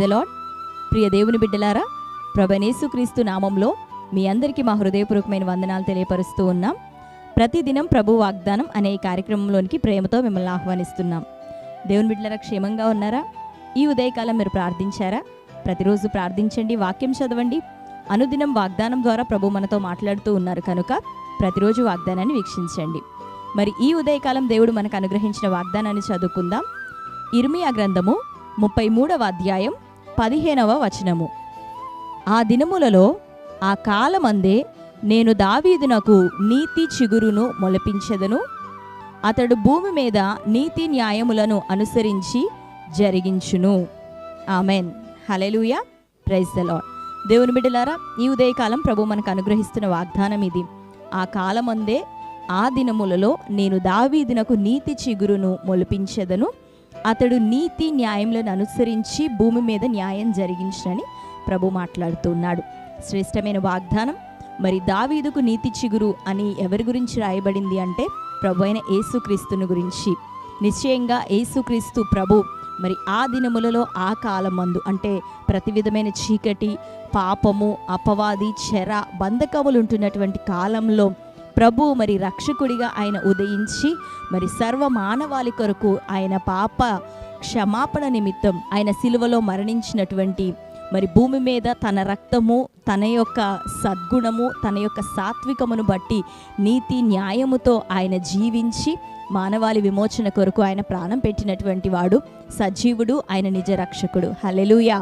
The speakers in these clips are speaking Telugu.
ద లాడ్ ప్రియ దేవుని బిడ్డలారా ప్రభనేసుక్రీస్తు నామంలో మీ అందరికీ మా హృదయపూర్వకమైన వందనాలు తెలియపరుస్తూ ఉన్నాం. ప్రతిదినం ప్రభు వాగ్దానం అనే ఈ కార్యక్రమంలోనికి ప్రేమతో మిమ్మల్ని ఆహ్వానిస్తున్నాం. దేవుని బిడ్డలారా క్షేమంగా ఉన్నారా? ఈ ఉదయకాలం మీరు ప్రార్థించారా? ప్రతిరోజు ప్రార్థించండి వాక్యం చదవండి. అనుదినం వాగ్దానం ద్వారా ప్రభు మనతో మాట్లాడుతూ ఉన్నారు కనుక ప్రతిరోజు వాగ్దానాన్ని వీక్షించండి. మరి ఈ ఉదయకాలం దేవుడు మనకు అనుగ్రహించిన వాగ్దానాన్ని చదువుకుందాం. ఇర్మియా గ్రంథము ముప్పై మూడవ అధ్యాయం పదిహేనవ వచనము. ఆ దినములలో ఆ కాలమందే నేను దావీదునకు నీతి చిగురును మొలపించెదను. అతడు భూమి మీద నీతి న్యాయములను అనుసరించి జరిగించును. ఆమెన్. హలెలుయ ప్రైజ్ ద దేవుని బిడ్డలారా ఈ ఉదయకాలం ప్రభు మనకు అనుగ్రహిస్తున్న వాగ్దానం ఇది. ఆ కాలమందే ఆ దినములలో నేను దావీదునకు నీతి చిగురును మొలిపించెదను. అతడు నీతి న్యాయములను అనుసరించి భూమి మీద న్యాయం జరిగించనని ప్రభు మాట్లాడుతున్నాడు. శ్రేష్టమైన వాగ్దానం మరి దావీదుకు నీతి చిగురు అని ఎవరి గురించి రాయబడింది అంటే ప్రభు అయిన యేసుక్రీస్తుని గురించి. నిశ్చయంగా యేసుక్రీస్తు ప్రభు మరి ఆ దినములలో ఆ కాలమందు అంటే ప్రతి విధమైన చీకటి పాపము అపవాది చెర బంధకములు ఉంటున్నటువంటి కాలంలో ప్రభు మరి రక్షకుడిగా ఆయన ఉదయించి మరి సర్వ మానవాళి కొరకు ఆయన పాప క్షమాపణ నిమిత్తం ఆయన సిలువలో మరణించినటువంటి మరి భూమి మీద తన రక్తము తన యొక్క సద్గుణము తన యొక్క సాత్వికమును బట్టి నీతి న్యాయముతో ఆయన జీవించి మానవాళి విమోచన కొరకు ఆయన ప్రాణం పెట్టినటువంటి వాడు సజీవుడు ఆయన నిజ రక్షకుడు. హలెలుయా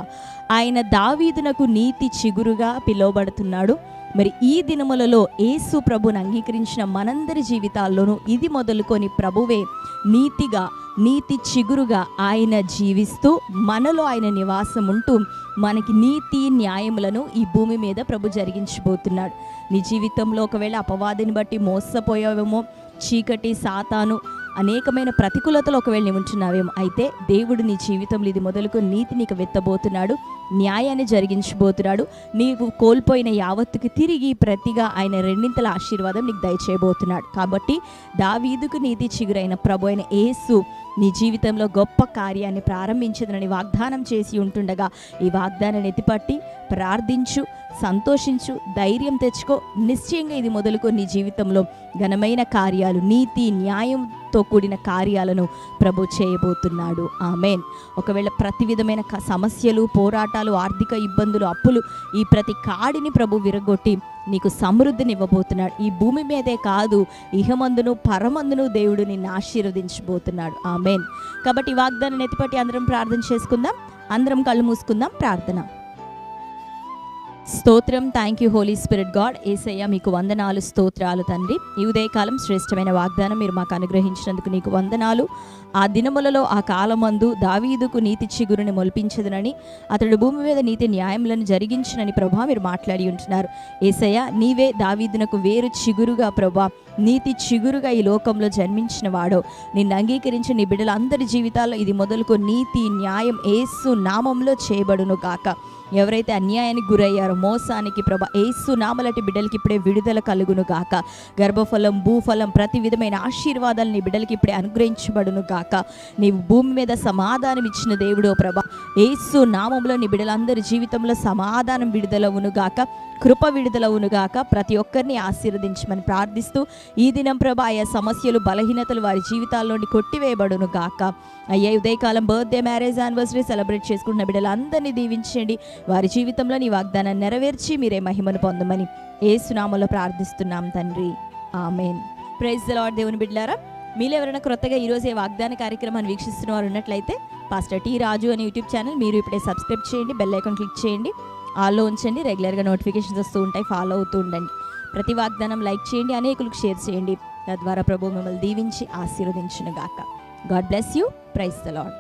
ఆయన దావీదునకు నీతి చిగురుగా పిలువబడుతున్నాడు. మరి ఈ దినములలో యేసు ప్రభుని అంగీకరించిన మనందరి జీవితాల్లోనూ ఇది మొదలుకొని ప్రభువే నీతిగా నీతి చిగురుగా ఆయన జీవిస్తూ మనలో ఆయన నివాసం ఉంటూ మనకి నీతి న్యాయములను ఈ భూమి మీద ప్రభు జరిగించబోతున్నాడు. నీ జీవితంలో ఒకవేళ అపవాదిని బట్టి మోసపోయావేమో చీకటి సాతాను అనేకమైన ప్రతికూలతలు ఒకవేళ నీ ఉంచున్నావేమో అయితే దేవుడు నీ జీవితంలో ఇది మొదలుకు నీతి నీకు వెత్తబోతున్నాడు న్యాయాన్ని జరిగించబోతున్నాడు. నీకు కోల్పోయిన యావత్తుకి తిరిగి ప్రతిగా ఆయన రెండింతల ఆశీర్వాదం నీకు దయచేయబోతున్నాడు. కాబట్టి దావీదుకు నీతి చిగురైన ప్రభు అయిన ఏసు నీ జీవితంలో గొప్ప కార్యాన్ని ప్రారంభించదనని వాగ్దానం చేసి ఉంటుండగా ఈ వాగ్దానాన్ని ఎత్తిపట్టి ప్రార్థించు సంతోషించు ధైర్యం తెచ్చుకో. నిశ్చయంగా ఇది మొదలుకో నీ జీవితంలో ఘనమైన కార్యాలు నీతి న్యాయంతో కూడిన కార్యాలను ప్రభు చేయబోతున్నాడు. ఆమెన్. ఒకవేళ ప్రతి విధమైన క- సమస్యలు పోరాటాలు ఆర్థిక ఇబ్బందులు అప్పులు ఈ ప్రతి కాడిని ప్రభు విరగొట్టి నీకు సమృద్ధిని ఇవ్వబోతున్నాడు ఈ భూమి మీదే కాదు ఇహమందును పరమందును దేవుడు నిన్ను ఆశీర్వదించబోతున్నాడు. ఆమెన్. కాబట్టి వాగ్దానం ఎత్తిపట్టి అందరం ప్రార్థన చేసుకుందాం. అందరం కళ్ళు మూసుకుందాం. ప్రార్థన. స్తోత్రం. Thank you Holy Spirit God Yesayya మీకు వందనాలు స్తోత్రాలు తండ్రి. ఈ ఉదయకాలం శ్రేష్టమైన వాగ్దానం మీరు మాకు అనుగ్రహించినందుకు నీకు వందనాలు. ఆ దినములలో ఆ కాలమందు దావీదుకు నీతి చిగురుని మొలిపించదునని అతడు భూమి మీద నీతి న్యాయములను జరిగించినని ప్రభా మీరు మాట్లాడి ఉంటున్నారు. ఏసయ్య నీవే దావీదునకు వేరు చిగురుగా ప్రభా. నీతి చిగురుగా ఈ లోకంలో జన్మించిన వాడో. నిన్ను అంగీకరించి నీ బిడ్డలందరి జీవితాల్లో ఇది మొదలుకు. నీతి న్యాయం ఏసు నామంలో చేయబడును కాక ఎవరైతే అన్యాయానికి గురయ్యారో మోసానికి ప్రభ ఏసు నామలటి బిడ్డలకి ఇప్పుడే విడుదల కలుగును గాక గర్భఫలం భూఫలం ప్రతి విధమైన ఆశీర్వాదాలు నీ బిడ్డలకి ఇప్పుడే అనుగ్రహించబడును గాక నీవు భూమి మీద సమాధానం ఇచ్చిన దేవుడో ప్రభ. ఏసు నామంలో నీ బిడ్డలందరి జీవితంలో సమాధానం విడుదలవును గాక కృప విడుదలవును గాక. ప్రతి ఒక్కరిని ఆశీర్వదించమని ప్రార్థిస్తూ ఈ దినం ప్రభ ఆయా సమస్యలు బలహీనతలు వారి జీవితాల్లోని కొట్టివేయబడును గాక. అయ్యా ఉదయకాలం బర్త్డే మ్యారేజ్ యానివర్సరీ సెలబ్రేట్ చేసుకుంటున్న బిడ్డలందరినీ దీవించండి. వారి జీవితంలో నీ వాగ్దానాన్ని నెరవేర్చి మీరే మహిమను పొందమని ఏ సునామలో ప్రార్థిస్తున్నాం తండ్రి. ఆమెన్. ప్రైజ్ లాడ్ దేవుని బిడ్డారా మీరు ఎవరైనా క్రొత్తగా ఈరోజు ఏ వాగ్దాన కార్యక్రమాన్ని వీక్షిస్తున్న వారు ఉన్నట్లయితే పాస్టర్ టీ రాజు అనే యూట్యూబ్ ఛానల్ మీరు ఇప్పుడే సబ్స్క్రైబ్ చేయండి బెల్ ఐకాన్ క్లిక్ చేయండి. ఆల్లో ఉంచండి రెగ్యులర్గా నోటిఫికేషన్స్ వస్తూ ఉంటాయి ఫాలో అవుతూ ఉండండి. ప్రతి వాగ్దానం లైక్ చేయండి అనేకులకు షేర్ చేయండి. తద్వారా ప్రభు మిమ్మల్ని దీవించి ఆశీర్వదించిన గాక God bless you. Praise the Lord